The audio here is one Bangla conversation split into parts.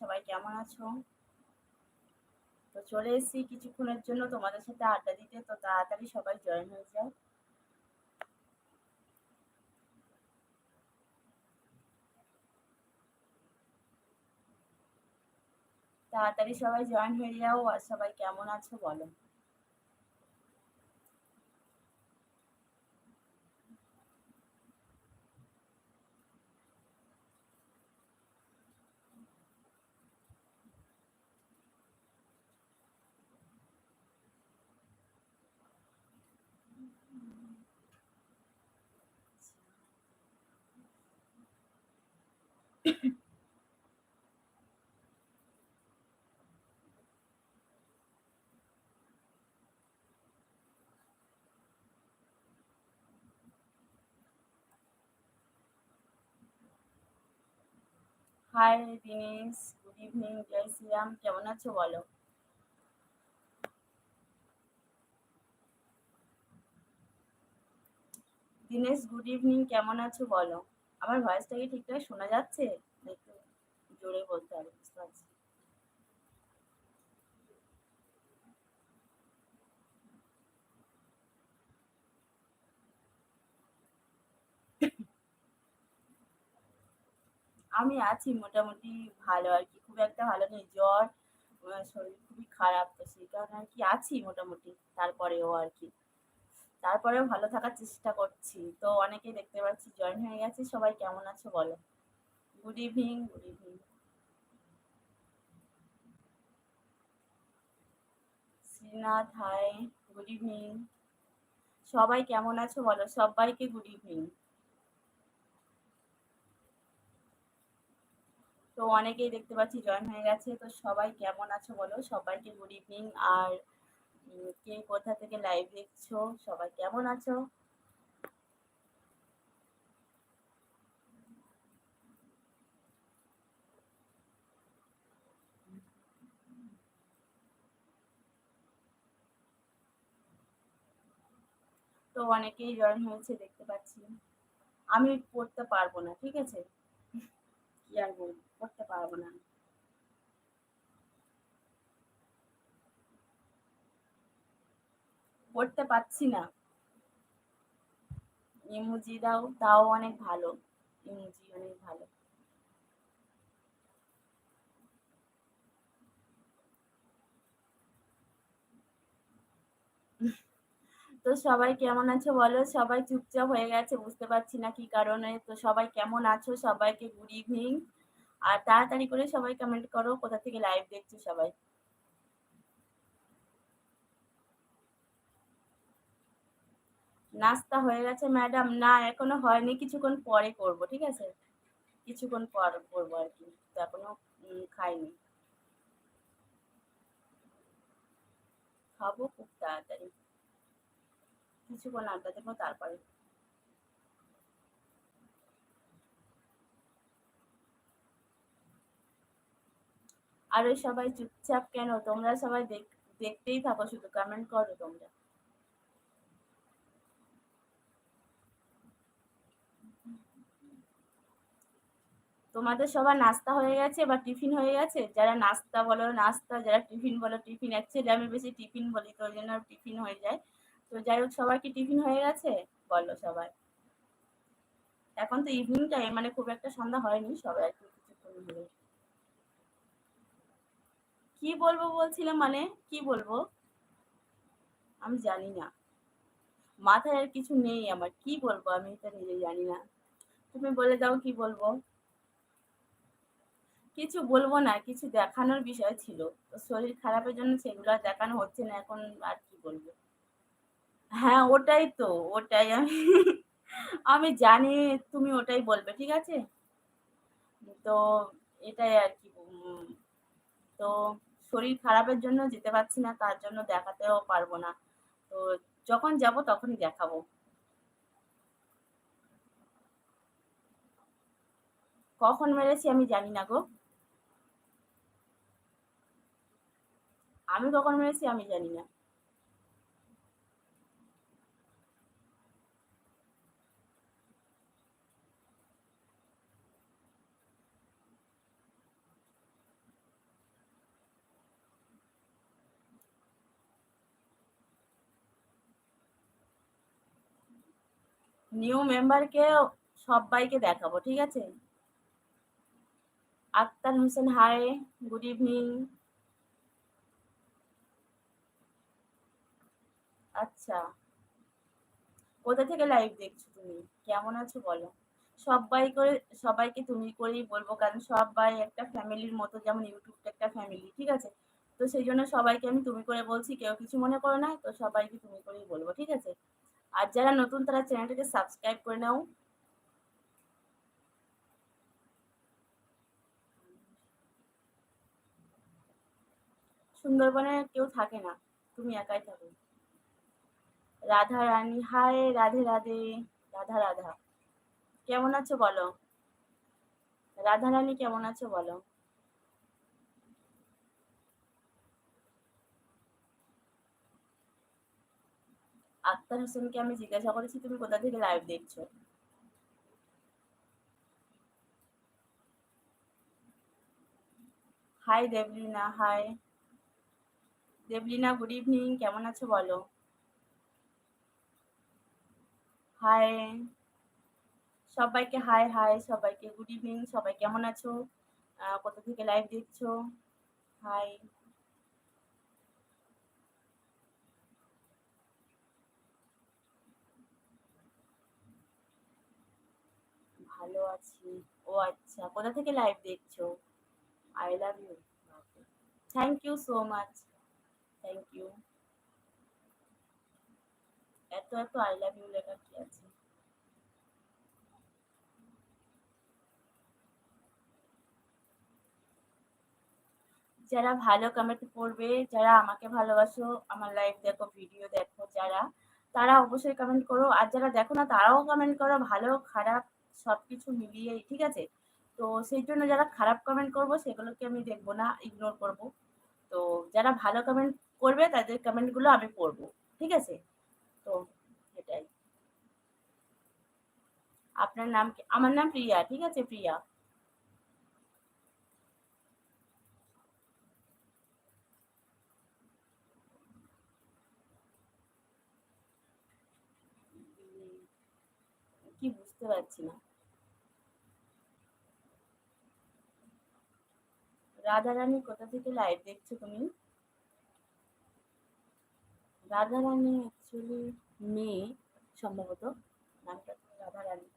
সবাই কেমন আছো? তো চলে এসেছি কিছুক্ষণের জন্য তোমাদের সাথে আড্ডা দিতে, তো তাড়াতাড়ি সবাই জয়েন হয়ে যাও। তাড়াতাড়ি সবাই জয়েন হয়ে যাও, আর সবাই কেমন আছো বলো। Hi Dinesh good evening Jay Shriram কেমন আছো বলো? দিনেশ গুড ইভিনিং কেমন আছো বলো? আমার ভয়েসটা কি ঠিকঠাক শোনা যাচ্ছে? একটু জোরে বলতে হবে, বুঝতে পারছি। আমি আছি মোটামুটি ভালো আর কি। খুব একটা ভালো নেই। জ্বর শরীর খুবই খারাপ, তো সেই কারণে আর কি আছি মোটামুটি। তারপরেও আর কি। তারপরেও ভালো থাকার চেষ্টা করছি। তো অনেকে দেখতে পাচ্ছি জয়েন হয়ে গেছে। সবাই কেমন আছো বলো? Good evening good evening Srinath hi good evening সবাই কেমন আছো বলো? সবাইকে গুড ইভিনিং তো অনেকেই দেখতে পাচ্ছি জয়েন হয়ে গেছে। তো সবাই কেমন আছো বলো? সবাইকে গুড ইভিনিং আর কে কোথা থেকে লাইভ দেখছ? সবাই কেমন আছো? তো অনেকেই জয়েন হয়েছে দেখতে পাচ্ছি। আমি পড়তে পারব না, ঠিক আছে? কি আর বলব? পড়তে পারব না। পড়তে পারছি না। ইমোজি দাও, তাও অনেক ভালো। ইমোজি অনেক ভালো। তো সবাই কেমন আছো বলো? সবাই চুপচাপ হয়ে গেছে, বুঝতে পারছি না কি কারণে। তো সবাই কেমন আছো? সবাইকে গুড ইভিনিং আর তাড়াতাড়ি করে সবাই কমেন্ট করো, কোথা থেকে লাইভ দেখছ সবাই? নাস্তা হয়ে গেছে ম্যাডাম না, এখনও হয়নি, কিছুক্ষণ পরে করব, ঠিক আছে? কিছুক্ষণ পর করব আর কি এখনও খাইনি। খাব খুব তাড়াতাড়ি। কিছুক্ষণ আড্ডা দেবো তারপরে। আর সবাই চুপচাপ কেন? তোমরা সবাই দেখতেই থাকো, শুধু কমেন্ট করো তোমরা। তোমাদের সবার নাস্তা হয়ে গেছে বা টিফিন হয়ে গেছে? যারা নাস্তা বলো, নাস্তা, যারা টিফিন বলো, টিফিন অ্যাকচুয়ালি আমি বেশি টিফিন বলি, তো ওই জন্য টিফিন হয়ে যায়। তো যাই হোক, সবার কি টিফিন হয়ে গেছে? বলো সবাই। এখন তো ইভিনিং টাইম মানে খুব একটা সন্ধ্যা হয়নি, সবাই একটু কিছুক্ষণ হলো কি বলব বলছিলাম মানে? কি বলব? আমি জানি না। মাথায় আর কিছু নেই আমার, কি বলব আমি এটা নিজে জানি না। তুমি বলে দাও কি বলব? কিছু বলব না, কিছু দেখানোর বিষয় ছিল। তো শরীর খারাপের জন্য সেগুলো দেখানো হচ্ছে না, এখন আর কি বলব? হ্যাঁ ওটাই তো, ওটাই আমি আমি জানি তুমি ওটাই বলবে, ঠিক আছে? তো এটাই আর কি তো শরীর খারাপের জন্য যেতে পারছি না, তার জন্য দেখাতেও পারব না, তো যখন যাব তখনই দেখাবো। কখন মেরেছি আমি জানি না গো। আমি কখন মেরেছি আমি জানি না। নিউ মেম্বারকে সবাইকে দেখাবো, ঠিক আছে? Akhtar Hossain hi good evening আচ্ছা। কোথা থেকে লাইভ দেখছ তুমি? কেমন আছো বলো? সবাই করে, সবাইকে তুমি করেই বলব, কারণ সবাই একটা ফ্যামিলির মতো, যেমন ইউটিউবটা একটা ফ্যামিলি ঠিক আছে? তো সেই জন্য সবাইকে আমি তুমি করে বলছি, কেউ কিছু মনে করো না, তো সবাইকে তুমি করেই বলব, ঠিক আছে? আর যারা নতুন, তারা চ্যানেলটাকে সাবস্ক্রাইব করে নাও। সুন্দরবনে কেউ থাকে না, তুমি একাই থাকো। রাধা রানী, হায় রাধে রাধে, রাধা রাধা। কেমন আছো বলো? রাধা রানী, কেমন আছো বলো? আক্তার হোসেনকে আমি জিজ্ঞাসা করেছি, তুমি কোথা থেকে লাইভ দেখছ? Hi Debolina hi Debolina good evening কেমন আছো বলো? হাই সবাইকে হাই হাই সবাইকে গুড ইভিনিং সবাই কেমন আছো? কোথা থেকে লাইভ দেখছ? হাই ভালো আছি। ও আচ্ছা কোথা থেকে লাইভ দেখছ? I love you thank you so much thank you এত এত আই লাভ ইউ লেখা কি আছে? যারা ভালো কমেন্ট করবে যারা আমাকে ভালোবাসো, আমার লাইভ দেখো ভিডিও দেখো, যারা, তারা অবশ্যই কমেন্ট করো। আর যারা দেখো না, তারাও কমেন্ট করো। ভালো, খারাপ সব কিছু মিলিয়ে ঠিক আছে? তো সেই জন্য যারা খারাপ কমেন্ট করব, সেগুলোকে আমি দেখব না ইগনোর করব। তো যারা ভালো কমেন্ট করবে, তাদের কমেন্টগুলো আমি পড়ব, ঠিক আছে? তো এটাই। আপনার নাম কি? আমার নাম প্রিয়া, ঠিক আছে, প্রিয়া কি বুঝতে পারছি না। রাধারানী, কোথা থেকে লাইভ দেখছ তুমি? রাধারানী অ্যাকচুয়ালি মেয়ে, সম্ভবত। নামটা রাধারানী।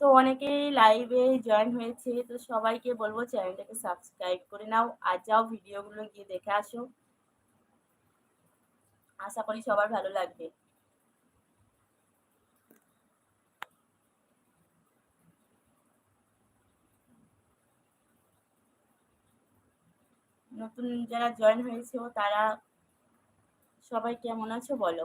তো অনেকেই লাইভে জয়েন হয়েছে, তো সবাইকে বলব চ্যানেলটাকে সাবস্ক্রাইব করে নাও আর যাও ভিডিওগুলো গিয়ে দেখে আসো। আশা করি সবার ভালো লাগবে। নতুন যারা জয়েন হয়েছে তারা সবাই কেমন আছো বলো?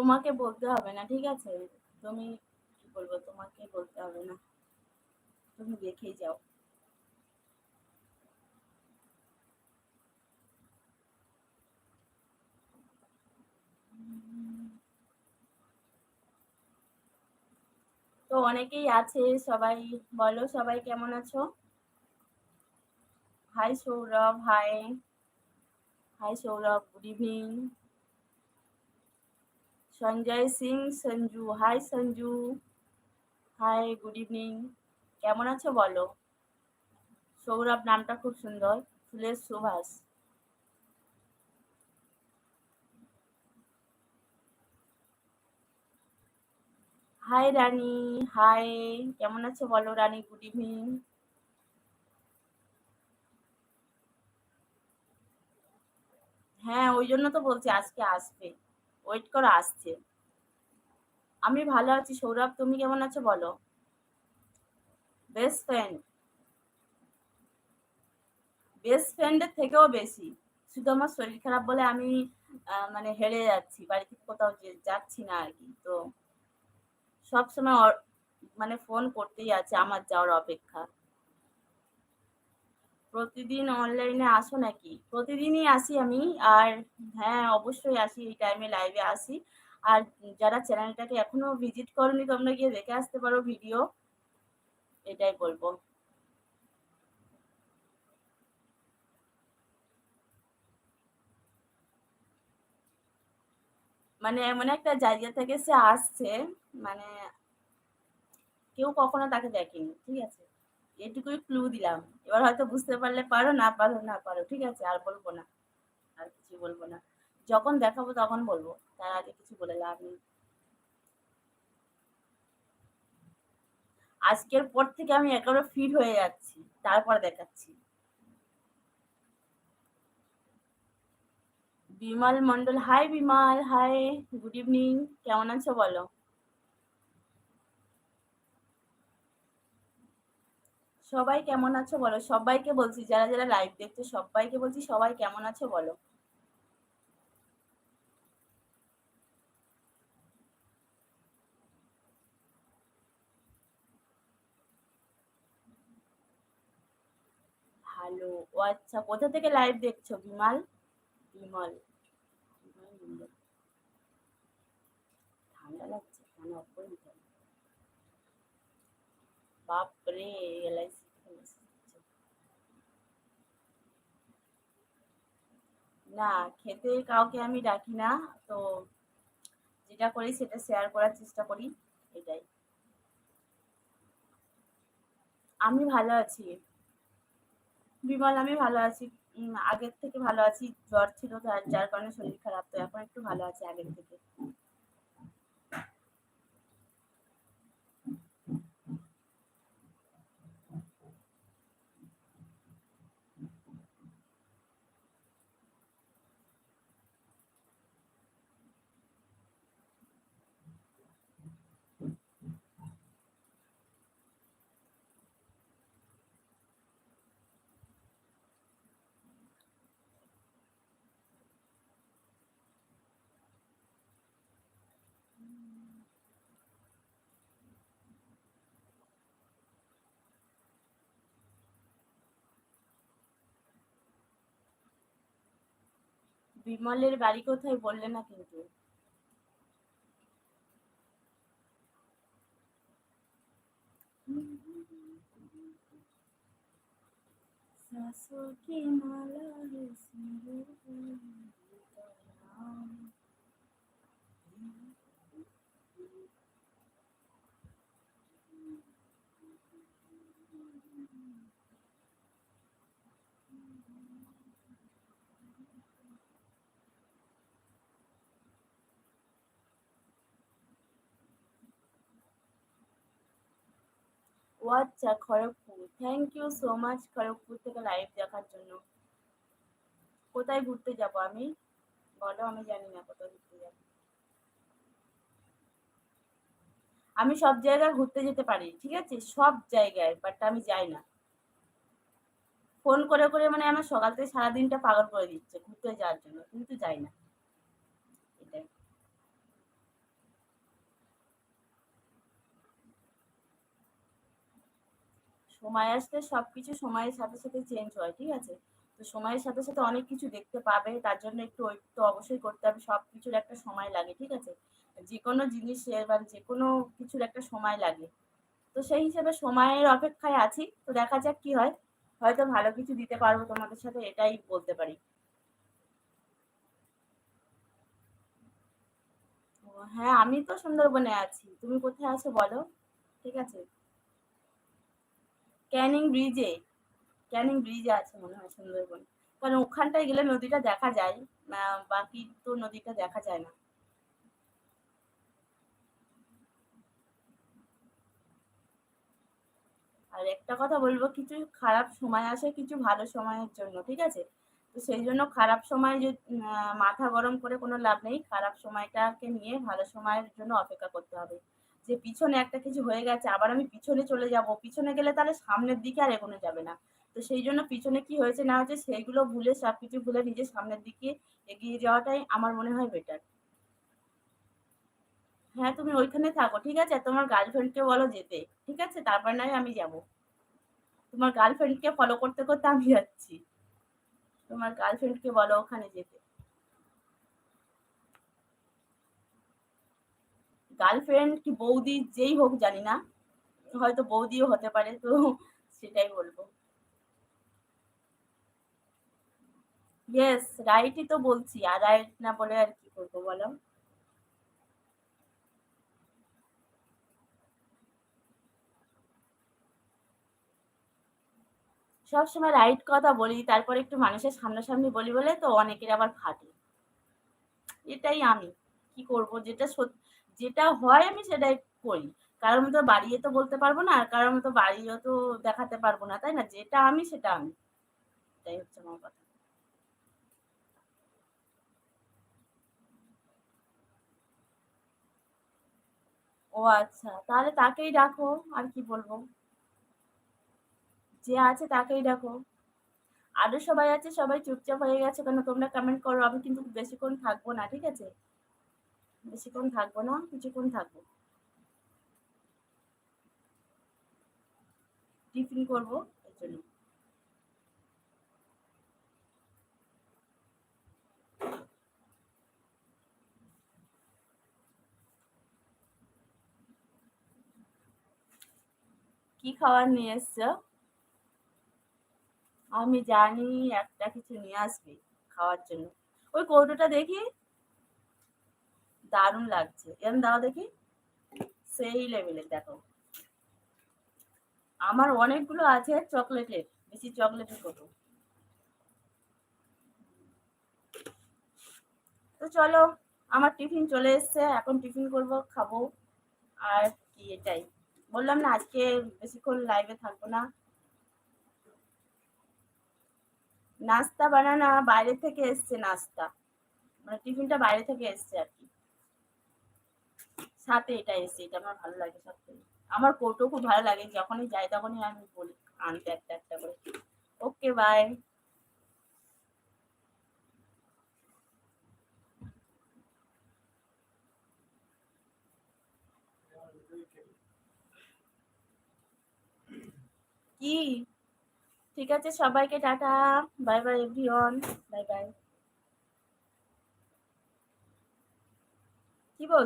তোমাকে বলতে হবে না, ঠিক আছে? তুমি কি বলব, তোমাকে বলতে হবে না। তুমি দেখেই যাও। তো অনেকেই আছে, সবাই বলো, সবাই কেমন আছো? Hi Sourav hi hi Sourav good evening Sanjay Singh, Sanju. Hi Sanju. Hi good evening কেমন আছো বলো? সৌরভ, নামটা খুব সুন্দর। ফুলের সুভাষ। হাই রানী। হাই কেমন আছো বলো রানী? গুড ইভিনিং হ্যাঁ ওই জন্য তো বলছি, আজকে আসবে। ওয়েট করো, আসছে। আমি ভালো আছি, সৌরভ, তুমি কেমন আছো বলো? বেস্ট ফ্রেন্ড বেস্ট ফ্রেন্ডের থেকেও বেশি। শুধু আমার শরীর খারাপ বলে আমি মানে হেরে যাচ্ছি বাড়ি থেকে কোথাও যাচ্ছি না আর কি। তো সবসময় মানে ফোন করতেই আছে আমার যাওয়ার অপেক্ষা। প্রতিদিন অনলাইনে আসো নাকি? প্রতিদিনই আসি আমি, আর হ্যাঁ অবশ্যই আসি, এই টাইমে লাইভে আসি। আর যারা চ্যানেলটাকে এখনও ভিজিট করনি, তোমরা গিয়ে দেখে আসতে পারো ভিডিও এটাই বলব। মানে এমন একটা জায়গা থেকে সে আসছে মানে কেউ কখনো তাকে দেখেনি, ঠিক আছে? এটুকুই ক্লু দিলাম। এবার হয়তো বুঝতে পারলে পারো, না পারো না পারো, ঠিক আছে? আর বলব না। আর কিছু বলব না। যখন দেখাবো তখন বলব। তার আগে কিছু বলে লাভ নেই। আজকের পর থেকে আমি একেবারে ফিট হয়ে যাচ্ছি। তারপর দেখাচ্ছি। Bimal Mondal hi Bimal hi good evening কেমন আছো বলো? সবাই কেমন আছো বলো? সবাইকে বলছি, যারা যারা লাইভ দেখছ, সবাইকে বলছি সবাই কেমন আছো বলো? ভালো। ও আচ্ছা কোথা থেকে লাইভ দেখছ? বিমাল? বিমল। ঠান্ডা লাগছে, কেন? বাপরে এলআইসি না, খেতে কাউকে আমি ডাকি না। তো যেটা করি সেটা শেয়ার করার চেষ্টা করি, এটাই। আমি ভালো আছি। বিমল, আমি ভালো আছি। আগের থেকে ভালো আছি। জ্বর ছিল যার কারণে শরীর খারাপ। তো এখন একটু ভালো আছি আগের থেকে। বিমলের বাড়ি কোথায় বললে না কিন্তু सासों की माला है আচ্ছা Kharagpur. Thank you so much Kharagpur থেকে লাইভ দেখার জন্য। কোথায় ঘুরতে যাব আমি? বলো, আমি জানি না কোথায় ঘুরতে যাব। আমি সব জায়গায় ঘুরতে যেতে পারি, ঠিক আছে? সব জায়গায় বাট আমি যাই না। ফোন করে করে মানে আমার সকাল থেকে সারাদিনটা পাগল করে দিচ্ছে ঘুরতে যাওয়ার জন্য, কিন্তু যাই না এটাই সময় আসলে সব কিছু সময়ের সাথে সাথে চেঞ্জ হয়, ঠিক আছে? তো সময়ের সাথে সাথে অনেক কিছু দেখতে পাবে, তার জন্য একটু ওয়েট তো অবশ্যই করতে হবে সব কিছুর একটা সময় লাগে, ঠিক আছে? যে কোনো জিনিসের বা যে কোনো কিছুর একটা সময় লাগে। তো সেই হিসেবে সময়ের অপেক্ষায় আছি, তো দেখা যাক কি হয়। হয়তো ভালো কিছু দিতে পারব তোমাদের সাথে, এটাই বলতে পারি। হ্যাঁ আমি তো সুন্দরবনে আছি। তুমি কোথায় আছো বলো, ঠিক আছে? ক্যানিং ব্রিজে ক্যানিং ব্রিজে আছে মনে হয় সুন্দরবন। কারণ ওখানটায় গেলে নদীটা দেখা যায় বাকি তো নদীটা দেখা যায় না। আর একটা কথা বলব, কিছু খারাপ সময় আসে কিছু ভালো সময়ের জন্য, ঠিক আছে? তো সেই জন্য খারাপ সময় যে মাথা গরম করে কোনো লাভ নেই, খারাপ সময়টাকে নিয়ে ভালো সময়ের জন্য অপেক্ষা করতে হবে। যে পিছনে একটা কিছু হয়ে গেছে, আবার আমি পিছনে চলে যাব। পিছনে গেলে তাহলে সামনের দিকে আর এগোনো যাবে না। তো সেই জন্য পিছনে কি হয়েছে না হয়েছে সেইগুলো ভুলে, সব কিছু ভুলে নিজের সামনের দিকে এগিয়ে যাওয়াটাই আমার মনে হয় বেটার হ্যাঁ তুমি ওইখানে থাকো, ঠিক আছে? তোমার গার্লফ্রেন্ডকে বলো যেতে, ঠিক আছে? তারপর নয় আমি যাব। তোমার গার্লফ্রেন্ডকে ফলো করতে করতে আমি যাচ্ছি। তোমার গার্লফ্রেন্ডকে বলো ওখানে যেতে। গার্লফ্রেন্ড কি বৌদি যেই হোক জানি না, হয়তো বৌদিও হতে পারে, তো সেটাই বলব। ইয়েস রাইটই তো বলছি, আর রাইট না বলে আর কি করব বলো? সবসময় রাইট কথা বলি, তারপর একটু মানুষের সামনাসামনি বলি বলে তো অনেকের আবার ফাটে। এটাই আমি, কি করব, যেটা যেটা হয় আমি সেটাই করি। কারোর মতো বাড়িয়ে তো বলতে পারব না, আর কারোর মতো বাড়িয়েও তো দেখাতে পারব না, তাই না? যেটা আমি সেটা আমি। এটাই হচ্ছে আমার কথা। ও আচ্ছা তাহলে তাকেই ডাকো, আর কি বলব? যে আছে তাকেই ডাকো। আরও সবাই আছে, সবাই চুপচাপ হয়ে গেছে কেন? তোমরা কমেন্ট করো, আমি কিন্তু বেশিক্ষণ থাকব না, ঠিক আছে? বেশিক্ষণ থাকব না, কিছুক্ষণ থাকব। টিফিন করব এর জন্য। কি খাবার নিয়ে এসছো? আমি জানি একটা কিছু নিয়ে আসবে খাওয়ার জন্য। ওই কৌটোটা দেখি। দারুণ লাগছে। এরম দাও দেখি। সেই লেভেলের দেখো। আমার অনেকগুলো আছে চকলেটের বেশি চকলেটের কৌটো তো চলো, আমার টিফিন চলে এসছে, এখন টিফিন করব, খাব। আর কি এটাই। বললাম না, আজকে বেশিক্ষণ লাইভে থাকব না। নাস্তা বানানা বাইরে থেকে এসছে, নাস্তা। মানে টিফিনটা বাইরে থেকে এসছে আর কি। সাথে এটা এসে এটা আমার ভালো লাগে সব আমার কোটো খুব ভালো লাগে, যখনই যাই তখনই আমি বলি, আনতে একটা একটা করে। ওকে বাই কি? ঠিক আছে, সবাইকে tata. Bye bye everyone bye bye কি বল